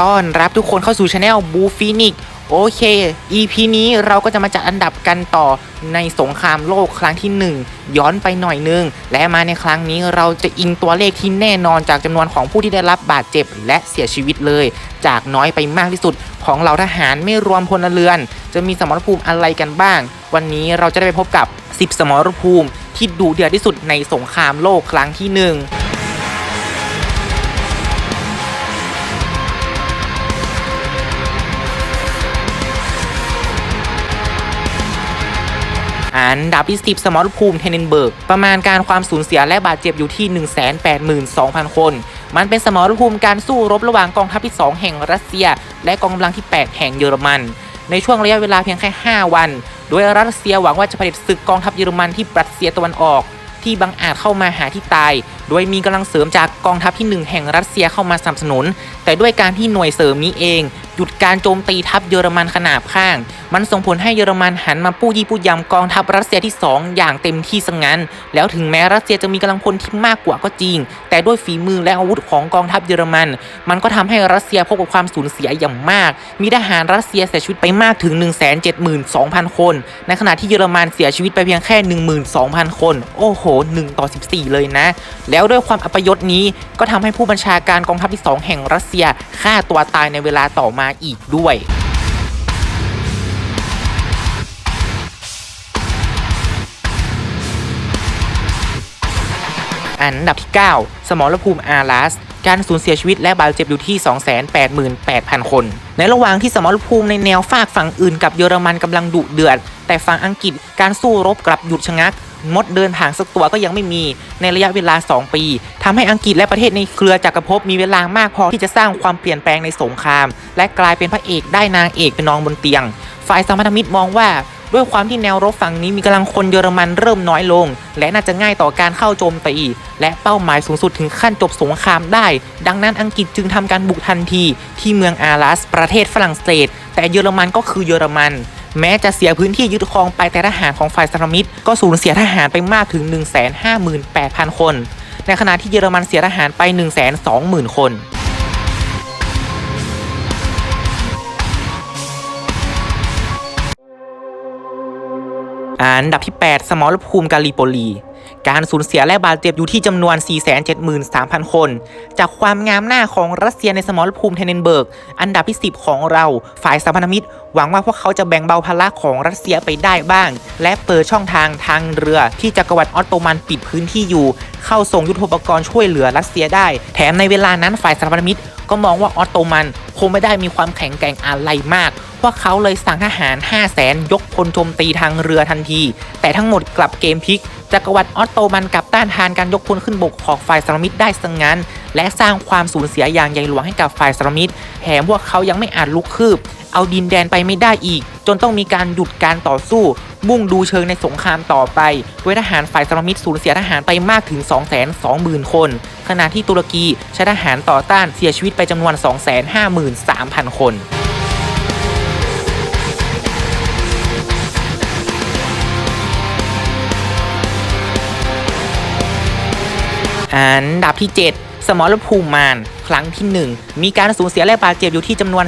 ต้อนรับทุกคนเข้าสู่ช anel บูฟินิกโอเค EP นี้เราก็จะมาจัดอันดับกันต่อในสงครามโลกครั้งที่ 1 ย้อนไปหน่อยนึง และมาในครั้งนี้เราจะอิงตัวเลขที่แน่นอนจากจำนวนของผู้ที่ได้รับบาดเจ็บและเสียชีวิตเลย จากน้อยไปมากที่สุดของเหล่าทหารไม่รวมพลเรือน จะมีสมรภูมิอะไรกันบ้าง วันนี้เราจะได้ไปพบกับ 10 สมรภูมิที่ดุเดือดที่สุดในสงครามโลกครั้งที่ 1 อันดับที่10สมรภูมิเทนเนเบิร์ก ประมาณการความสูญเสียและบาดเจ็บอยู่ที่ 182,000 คน มันเป็นสมรภูมิการสู้รบระหว่างกองทัพที่ 2 แห่งรัสเซีย และกองกำลังที่ 8 แห่งเยอรมัน ในช่วงระยะเวลาเพียงแค่ 5 วัน โดยรัสเซียหวังว่าจะผลิตศึกกองทัพเยอรมันที่ปรัสเซียตะวันออก ที่บังอาจเข้ามาหาที่ตายโดยมีกำลังเสริมจากกองทัพที่ 1 แห่งรัสเซียเข้ามาสนับสนุน แต่ด้วยการที่หน่วยเสริมนี้เอง หยุดการโจมตีทัพเยอรมันขนาบข้าง มันส่งผลให้เยอรมันหันมาปู้ยี่ปู้ยำกองทัพรัสเซียที่ 2 อย่างเต็มที่ซะงั้น แล้วถึงแม้รัสเซียจะมีกำลังพลที่มากกว่าก็จริง แต่ด้วยฝีมือและอาวุธของกองทัพเยอรมัน มันก็ทำให้รัสเซียพบกับความสูญเสียอย่างมาก มีทหารรัสเซียเสียชีวิตไปมากถึง 172,000 คน ในขณะที่เยอรมันเสียชีวิตไปเพียงแค่ 12,000 คน โอ้โห 1 ต่อ 14 เลยนะแล้วด้วยความอัปยศนี้ก็ทำให้ผู้บัญชาการกองทัพที่ 2 แห่งรัสเซียฆ่าตัวตายในเวลาต่อมาอีกด้วยอันดับที่ 9 สมรภูมิอารัส การสูญเสียชีวิตและบาดเจ็บอยู่ที่ 288,000 คน ในระหว่างที่สมรภูมิในแนวฝากฝั่งอื่นกับเยอรมันกำลังดุเดือด แต่ฝั่งอังกฤษการสู้รบกลับหยุดชะงัก มดเดินผ่านสักตัวก็ยังไม่มีในระยะเวลา 2 ปีทำให้อังกฤษและประเทศในเครือจักรภพมีเวลามากพอที่จะสร้างความเปลี่ยนแปลงในสงคราม และกลายเป็นพระเอกได้นางเอกเป็นนองบนเตียง ฝ่ายสมรมิตรมองว่าด้วยความที่แนวรบฝั่งนี้มีกำลังคนเยอรมันเริ่มน้อยลง และน่าจะง่ายต่อการเข้าโจมตีและเป้าหมายสูงสุดถึงขั้นจบสงครามได้ ดังนั้นอังกฤษจึงทำการบุกทันที ที่เมืองอารัสประเทศฝรั่งเศส แต่เยอรมันก็คือเยอรมัน แม้จะเสียพื้นที่ยึดครองไปแต่ทหารของฝ่ายสหมิตรก็สูญเสียทหารไปมากถึง 158,000 คน ในขณะที่เยอรมันเสียทหารไป 120,000 คนอันดับที่ 8 สมรภูมิกาลิโปลี การสูญเสียและบาดเจ็บอยู่ที่จำนวน 473,000 คน จากความงามหน้าของรัสเซียในสมรภูมิเทนเนนเบิร์ก อันดับที่ 10 ของเรา ฝ่ายสัมพันธมิตร หวังว่าพวกเขาจะแบ่งเบาภาระของรัสเซียไปได้บ้าง และเปิดช่องทางทางเรือที่จักรวรรดิออตโตมันปิดพื้นที่อยู่ เข้าส่งยุทโธปกรณ์ช่วยเหลือรัสเซียได้ แถมในเวลานั้นฝ่ายสัมพันธมิตรก็มองว่าออตโตมันคงไม่ได้มีความแข็งแกร่งอะไรมาก พวกเขาเลยสั่งทหาร 5 0 0แสนยกพลโจมตีทางเรือทันที แต่ทั้งหมดกลับเกมพลิก จักรวรรดิออตโตมันกับต้านทานการยกพลขึ้นบกของฝ่ายสามิตรได้สังงั้นและสร้างความสูญเสียอย่างใหญ่หลวงให้กับฝ่ายสามิตรแถมพวกเขายังไม่อาจลุกคืบ เอาดินแดนไปไม่ได้อีก จนต้องมีการหยุดการต่อสู้ มุ่งดูเชิงในสงครามต่อไปด้วยทหารฝ่ายสามิตรสูญเสียทหารไปมากถึง 220,000 คน ขณะที่ตุรกีใช้ทหารต่อต้านเสียชีวิตไปจำนวน 253,000 คน อันดับที่ 7 สมรภูมิมารครั้งที่ 1 มีการสูญเสียและบาดเจ็บอยู่ที่จำนวน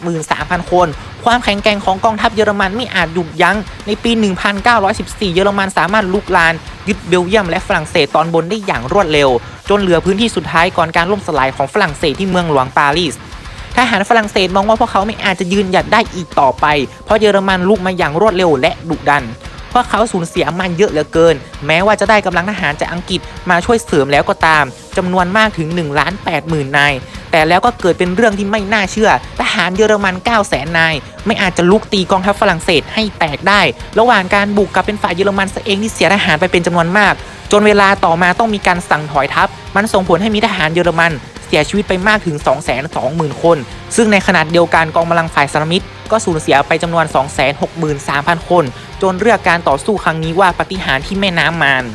483,000 คน ความแข็งแกร่งของกองทัพเยอรมันไม่อาจหยุดยัง้ง ในปี 1914 เยอรมันสามารถลุกลาน ยึดเบลเยียมและฝรั่งเศสตอนบนได้อย่างรวดเร็ว จนเหลือพื้นที่สุดท้ายก่อนการล่มสลายของฝรั่งเศสที่เมืองหลวงปารีสทหารฝรั่งเศสมองว่าพวกเขาไม่อาจจะยืนหยัดได้อีกต่อไป เพราะเยอรมันลุกมาอย่างรวดเร็วและดุดัน เพราะเขาสูญเสียมันเยอะเหลือเกิน แม้ว่าจะได้กำลังทหารจากอังกฤษมาช่วยเสริมแล้วก็ตามจำนวนมากถึง1ล้าน8หมื่นนายแต่แล้วก็เกิดเป็นเรื่องที่ไม่น่าเชื่อ ทหารเยอรมัน 9 0 0แสนนาย ไม่อาจจะลุกตีกองทัพฝรั่งเศสให้แตกได้ ระหว่างการบุกกลับเป็นฝ่ายเยอรมันซะเองที่เสียทหารไปเป็นจำนวนมาก จนเวลาต่อมาต้องมีการสั่งถอยทัพ มันส่งผลให้มีทหารเยอรมันเสียชีวิตไปมากถึง 220,000 คน ซึ่งในขนาดเดียวกันกองกำลังฝ่ายสลามิตรก็สูญเสียไปจำนวน 263,000 คน จนเรียกการต่อสู้ครั้งนี้ว่าปฏิหารที่แม่น้ำมาน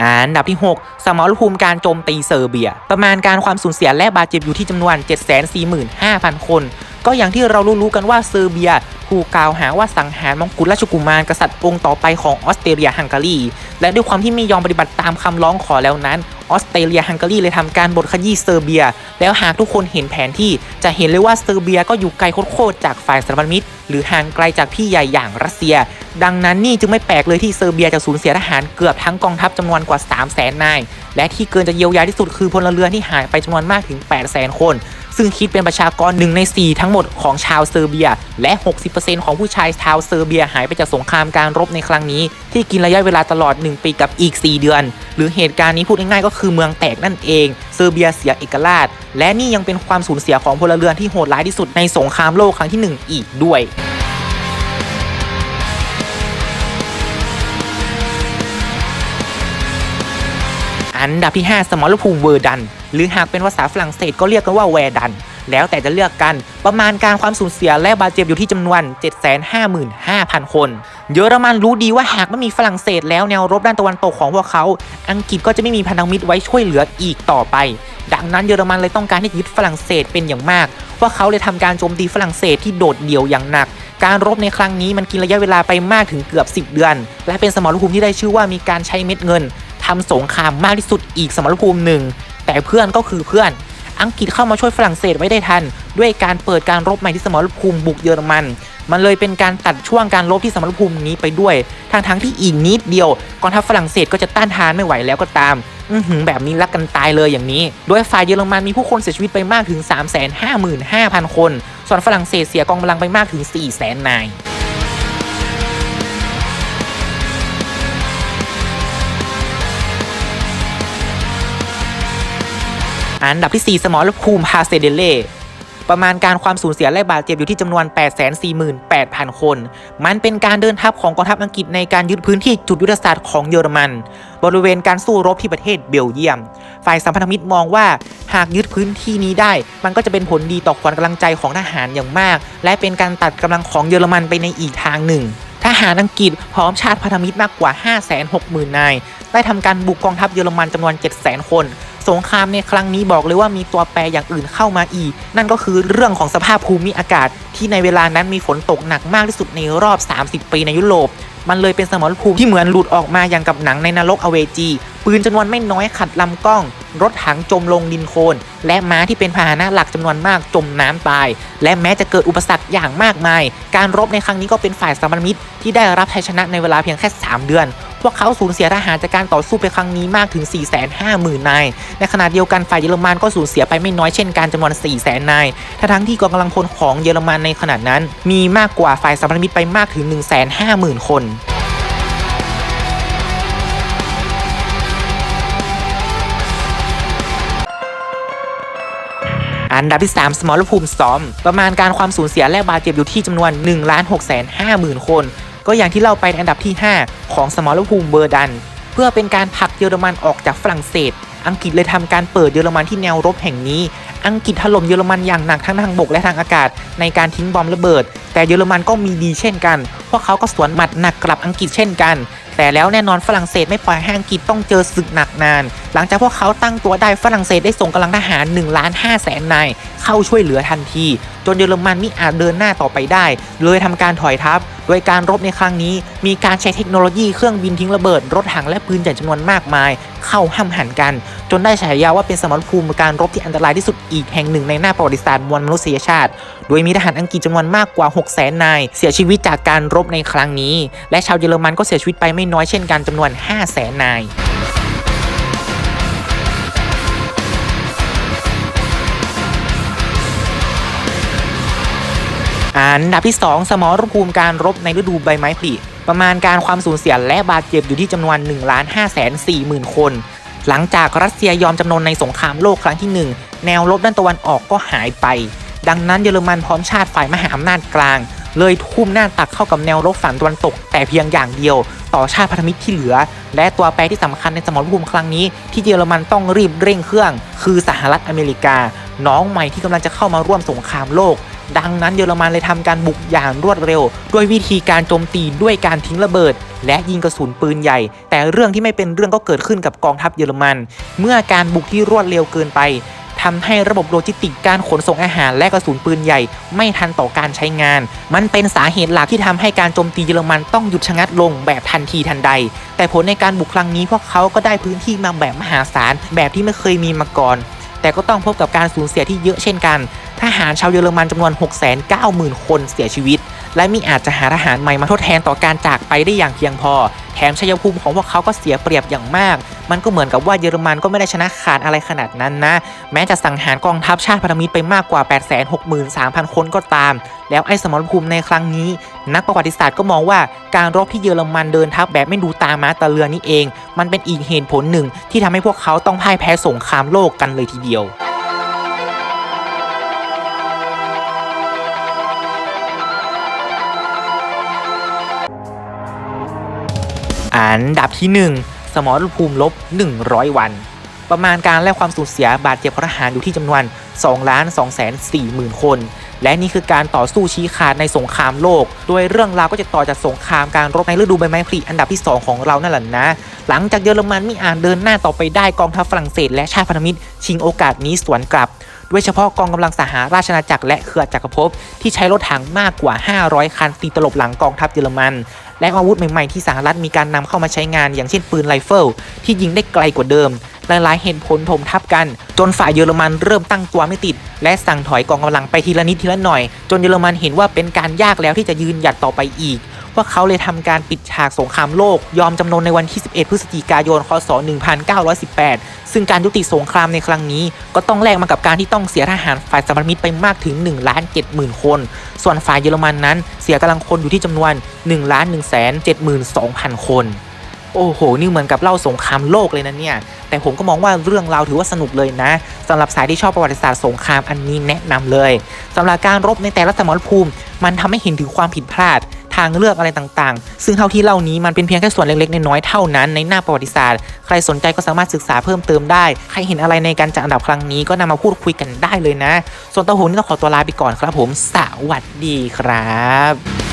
อันดับที่ 6 สมรภูมิการโจมตีเซอร์เบีย ประมาณการความสูญเสียและบาดเจ็บอยู่ที่จำนวน 745,000 คน ก็อย่างที่เรารู้ๆกันว่าเซอร์เบียถูกกล่าวหาว่าสังหารมงกุฎราชกุมารกษัตริย์องค์ต่อไปของออสเตรียฮังการี และด้วยความที่ไม่ยอมปฏิบัติตามคำร้องขอแล้วนั้น ออสเตรเลียฮังการีเลยทำการบดขยี้เซอร์เบีย แล้วหากทุกคนเห็นแผนที่จะเห็นเลยว่าเซอร์เบียก็อยู่ไกลโคตรจากฝ่ายสัมพันธมิตร หรือห่างไกลจากพี่ใหญ่อย่างรัสเซีย ดังนั้นนี่จึงไม่แปลกเลยที่เซอร์เบียจะสูญเสียทหารเกือบทั้งกองทัพจำนวนกว่า 3 0 0 0 0 0นายและที่เกินจะเยียวยาที่สุดคือพลเรือนที่หายไปจำนวนมากถึง 8 0 0 0 0 0 คน ซึ่งคิดเป็นประชากรหนึ่งใน 4 ทั้งหมดของชาวเซอร์เบีย และ 60%ของผู้ชายชาวเซอร์เบียหายไปจากสงครามการรบในครั้งนี้ ที่กินระยะเวลาตลอด 1 ปีกับอีก 4 เดือน หรือเหตุการณ์นี้พูดง่ายๆก็คือเมืองแตกนั่นเอง เซอร์เบียเสียเอกราช และนี่ยังเป็นความสูญเสียของพลเรือนที่โหดร้ายที่สุดในสงครามโลกครั้งที่ 1 อีกด้วย อันดับที่ 5 สมรภูมิเวอร์ดัน หรือหากเป็นภาษาฝรั่งเศสก็เรียกกันว่าแวร์ดัน แล้วแต่จะเลือกกัน ประมาณการความสูญเสียและบาดเจ็บอยู่ที่จำนวน 755,000 คน เยอรมันรู้ดีว่าหากไม่มีฝรั่งเศสแล้วแนวรบด้านตะวันตกของพวกเขา อังกฤษก็จะไม่มีพันธมิตรไว้ช่วยเหลืออีกต่อไป ดังนั้นเยอรมันเลยต้องการที่จะยึดฝรั่งเศสเป็นอย่างมากว่าเขาเลยทำการโจมตีฝรั่งเศสที่โดดเดี่ยวอย่างหนัก การรบในครั้งนี้มันกินระยะเวลาไปมากถึงเกือบ 10 เดือน และเป็นสมรภูมิที่ได้ชื่อว่ามีการใช้เม็ดเงิน ทำสงครามมากที่สุดอีกสมรภูมิหนึ่ง แต่เพื่อนก็คือเพื่อน อังกฤษเข้ามาช่วยฝรั่งเศสไว้ได้ทัน ด้วยการเปิดการรบใหม่ที่สมรภูมิบุกเยอรมัน มันเลยเป็นการตัดช่วงการรบที่สมรภูมินี้ไปด้วยทางทั้งๆที่อีกนิดเดียวกองทัพฝรั่งเศสก็จะต้านทานไม่ไหวแล้วก็ตามอือหือแบบนี้รักกันตายเลยอย่างนี้ โดยฝ่ายเยอรมันมีผู้คนเสียชีวิตไปมากถึง 355,000 คน ส่วนฝรั่งเศสเสียกองกำลังไปมากถึง 400,000นาย อันดับที่ 4 สมรภูมิพาเซเดเล่ประมาณการความสูญเสียและบาดเจ็บอยู่ที่จำนวน 848,000 คน มันเป็นการเดินทัพของกองทัพอังกฤษในการยึดพื้นที่จุดยุทธศาสตร์ของเยอรมัน บริเวณการสู้รบที่ประเทศเบลเยียม ฝ่ายสัมพันธมิตรมองว่าหากยึดพื้นที่นี้ได้ มันก็จะเป็นผลดีต่อขวัญกำลังใจของทหารอย่างมาก และเป็นการตัดกำลังของเยอรมันไปในอีกทางหนึ่ง ทหารอังกฤษพร้อมชาติพันธมิตรมากกว่า 560,000 นาย ได้ทำการบุกกองทัพเยอรมันจำนวน 700,000 คน สงครามในครั้งนี้บอกเลยว่ามีตัวแปรอย่างอื่นเข้ามาอีก นั่นก็คือเรื่องของสภาพภูมิอากาศ ที่ในเวลานั้นมีฝนตกหนักมากที่สุดในรอบ 30 ปีในยุโรป มันเลยเป็นสมรภูมิที่เหมือนหลุดออกมาอย่างกับหนังในนรกอเวจี ปืนจำนวนไม่น้อยขัดลำกล้อง รถถังจมลงดินโคลนและม้าที่เป็นพาหนะหลักจำนวนมากจมน้ำตาย และแม้จะเกิดอุปสรรคอย่างมากมาย การรบในครั้งนี้ก็เป็นฝ่ายสมพันธมิตรที่ได้รับชัยชนะในเวลาเพียงแค่ 3 เดือน วกเขาสูญเสียทหารจากการต่อสู้ไปครั้งนี้มากถึง 450,000 นาย ในขณะเดียวกันฝ่ายเยอรมันก็สูญเสียไปไม่น้อยเช่นกันจำนวน 400,000 นาย ทั้งที่กองกำลังพลของเยอรมันในขณะนั้น มีมากกว่าฝ่ายสัมพันธมิตรไปมากถึง 150,000 คนอันดับที่ 3 สมรภูมิซ้อม ประมาณการความสูญเสียและบาดเจ็บอยู่ที่จำนวน1 6 5 0 0 0 0 คน ก็อย่างที่เล่าไปในอันดับที่ 5 ของสมรภูมิเบอร์ดัน เพื่อเป็นการผลักเยอรมันออกจากฝรั่งเศส อังกฤษเลยทำการเปิดเยอรมันที่แนวรบแห่งนี้ อังกฤษถล่มเยอรมันอย่างหนักทั้งทางบกและทางอากาศ ในการทิ้งบอมระเบิด แต่เยอรมันก็มีดีเช่นกัน พวกเขาก็สวนหมัดหนักกลับอังกฤษเช่นกัน แต่แล้วแน่นอนฝรั่งเศสไม่ปล่อยให้อังกฤษต้องเจอศึกหนักนาน หลังจากพวกเขาตั้งตัวได้ฝรั่งเศสได้ส่งกำลังทหาร1ล้าน5แสนนายเข้าช่วยเหลือทันที จนเยอรมันมิอาจเดินหน้าต่อไปได้ เลยทำการถอยทัพ โดยการรบในครั้งนี้ มีการใช้เทคโนโลยีเครื่องบินทิ้งระเบิด รถถังและปืนใหญ่จำนวนมากมาย เข้าห้ำหันกัน จนได้ฉายาว่าเป็นสมรภูมิการรบที่อันตรายที่สุดอีกแห่งหนึ่งในหน้าประวัติศาสตร์มวลมนุษยชาติ โดยมีทหารอังกฤษจำนวนมากกว่า 6 0แสนนายเสียชีวิตจากการรบในครั้งนี้ และชาวเยอรมันก็เสียชีวิตไปไม่น้อยเช่นกันจำนวน 5 0 0แสนนาย อันดับที่ 2 สมรภูมิการรบในฤดูใบไม้ผลิประมาณการความสูญเสียและบาดเจ็บอยู่ที่จำนวน1 5 4 0 0 0 คน หลังจากรัสเซียยอมจำนนในสงครามโลกครั้งที่ 1 แนวรบด้านตะวันออกก็หายไป ดังนั้นเยอรมันพร้อมชาติฝ่ายมหาอำนาจกลาง เลยทุ่มหน้าตักเข้ากับแนวรบฝั่งตะวันตก แต่เพียงอย่างเดียว ต่อชาติพันธมิตรที่เหลือ และตัวแปรที่สำคัญในสมรภูมิครั้งนี้ ที่เยอรมันต้องรีบเร่งเครื่อง คือสหรัฐอเมริกา น้องใหม่ที่กำลังจะเข้ามาร่วมสงครามโลก ดังนั้นเยอรมันเลยทำการบุกอย่างรวดเร็ว ด้วยวิธีการโจมตีด้วยการทิ้งระเบิด และยิงกระสุนปืนใหญ่ แต่เรื่องที่ไม่เป็นเรื่องก็เกิดขึ้นกับกองทัพเยอรมัน เมื่อการบุกที่รวดเร็วเกินไปทำให้ระบบโลจิสติกการขนส่งอาหารและกระสุนปืนใหญ่ ไม่ทันต่อการใช้งาน มันเป็นสาเหตุหลักที่ทำให้การโจมตีเยอรมันต้องหยุดชะงักลงแบบทันทีทันใด แต่ผลในการบุกครั้งนี้พวกเขาก็ได้พื้นที่มาแบบมหาศาลแบบที่ไม่เคยมีมาก่อน แต่ก็ต้องพบกับการสูญเสียที่เยอะเช่นกัน ทหารชาวเยอรมันจำนวน 690,000 คนเสียชีวิต และมีอาจจะหาทหารใหม่มาทดแทนต่อการจากไปได้อย่างเพียงพอ แถมชัยภูมิของพวกเขาก็เสียเปรียบอย่างมาก มันก็เหมือนกับว่าเยอรมันก็ไม่ได้ชนะขาดอะไรขนาดนั้นนะ แม้จะสังหารกองทัพชาติพันธมิตรไปมากกว่า 863,000 คนก็ตาม แล้วไอ้สมรภูมิในครั้งนี้ นักประวัติศาสตร์ก็มองว่าการรบที่เยอรมันเดินทัพแบบไม่ดูตาม้าตาเรือนี่เอง มันเป็นอีกเหตุผลหนึ่งที่ทำให้พวกเขาต้องพ่ายแพ้สงครามโลกกันเลยทีเดียว อันดับที่ 1 สมรภูมิลบ 100 วัน ประมาณการและความสูญเสียบาดเจ็บของทหารอยู่ที่จำนวน2ล้าน2แสน4หมื่นคน และนี่คือการต่อสู้ชี้ขาดในสงครามโลก โดยเรื่องราวก็จะต่อจากสงครามการรบในฤดูใบไม้ผลิอันดับที่ 2 ของเรานั่นแหละนะ หลังจากเยอรมันไม่อาจเดินหน้าต่อไปได้กองทัพฝรั่งเศสและชาติพันธมิตร ชิงโอกาสนี้สวนกลับ โดยเฉพาะกองกำลังสหราชอาณาจักรและเครือจักรภพที่ใช้รถถังมากกว่า 500 คันตีตลบหลังกองทัพเยอรมัน และอาวุธใหม่ๆที่สหรัฐมีการนำเข้ามาใช้งาน อย่างเช่นปืนไรเฟิลที่ยิงได้ไกลกว่าเดิมหลายๆเหตุผลถมทับกัน จนฝ่ายเยอรมันเริ่มตั้งตัวไม่ติด และสั่งถอยกองกำลังไปทีละนิดทีละหน่อย จนเยอรมันเห็นว่าเป็นการยากแล้วที่จะยืนหยัดต่อไปอีก พวกเขาเลยทำการปิดฉากสงครามโลก ยอมจำนนในวันที่ 11 พฤศจิกายน คศ 1918 ซึ่งการยุติสงครามในครั้งนี้ ก็ต้องแลกมากับการที่ต้องเสียทหารฝ่ายสัมพันธมิตรไปมากถึง1ล้าน70,000 คน ส่วนฝ่ายเยอรมันนั้น เสียกำลังคนอยู่ที่จำนวน1ล้าน1 7 2 0 0 0 คน โอ้โห นี่เหมือนกับเล่าสงครามโลกเลยนะเนี่ย แต่ผมก็มองว่าเรื่องราวถือว่าสนุกเลยนะสำหรับสายที่ชอบประวัติศาสตร์สงครามอันนี้แนะนำเลยสำหรับการรบในแต่ละสมรภูมิ มันทำให้เห็นถึงความผิดพลาด ทางเลือกอะไรต่างๆ ซึ่งเท่าที่เล่านี้มันเป็นเพียงแค่ส่วนเล็กๆน้อยๆเท่านั้นในหน้าประวัติศาสตร์ ใครสนใจก็สามารถศึกษาเพิ่มเติมได้ ใครเห็นอะไรในการจัดอันดับครั้งนี้ก็นำมาพูดคุยกันได้เลยนะ ส่วนตัวผมนี่ต้องขอตัวลาไปก่อนครับผม สวัสดีครับ